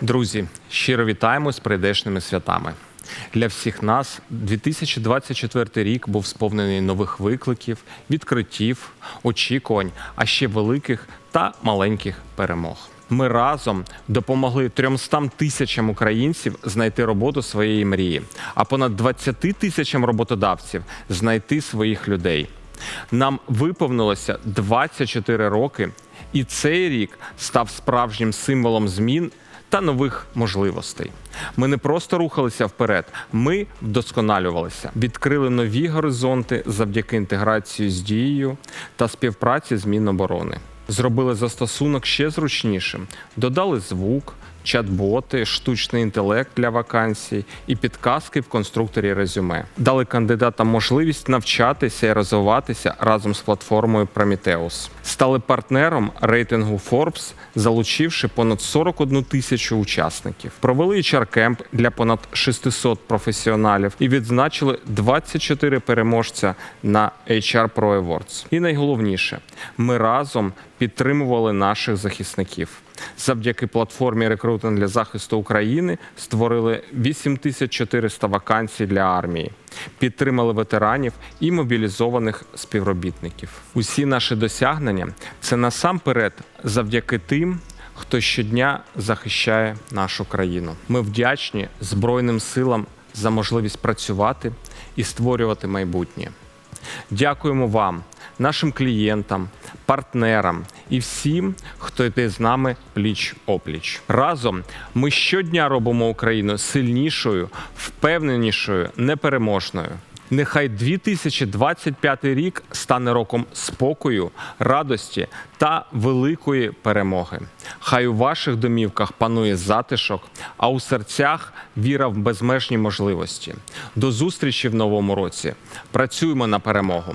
Друзі, щиро вітаємо з прийдешними святами. Для всіх нас 2024 рік був сповнений нових викликів, відкриттів, очікувань, а ще великих та маленьких перемог. Ми разом допомогли 300 тисячам українців знайти роботу своєї мрії, а понад 20 тисячам роботодавців знайти своїх людей. Нам виповнилося 24 роки, і цей рік став справжнім символом змін та нових можливостей. Ми не просто рухалися вперед, ми вдосконалювалися, відкрили нові горизонти завдяки інтеграції з дією та співпраці з Міноборони. Зробили застосунок ще зручнішим, додали звук, чат-боти, штучний інтелект для вакансій і підказки в конструкторі резюме. Дали кандидатам можливість навчатися і розвиватися разом з платформою Prometheus. Стали партнером рейтингу Forbes, залучивши понад 41 тисячу учасників. Провели HR-кемп для понад 600 професіоналів і відзначили 24 переможця на HR Pro Awards. І найголовніше, ми разом підтримували наших захисників. Завдяки платформі рекрутинг для захисту України створили 8400 вакансій для армії, підтримали ветеранів і мобілізованих співробітників. Усі наші досягнення це насамперед завдяки тим, хто щодня захищає нашу країну. Ми вдячні Збройним силам за можливість працювати і створювати майбутнє. Дякуємо вам, нашим клієнтам, партнерам і всім, хто йде з нами пліч опліч. Разом ми щодня робимо Україну сильнішою, впевненішою, непереможною. Нехай 2025 рік стане роком спокою, радості та великої перемоги. Хай у ваших домівках панує затишок, а у серцях віра в безмежні можливості. До зустрічі в новому році. Працюємо на перемогу.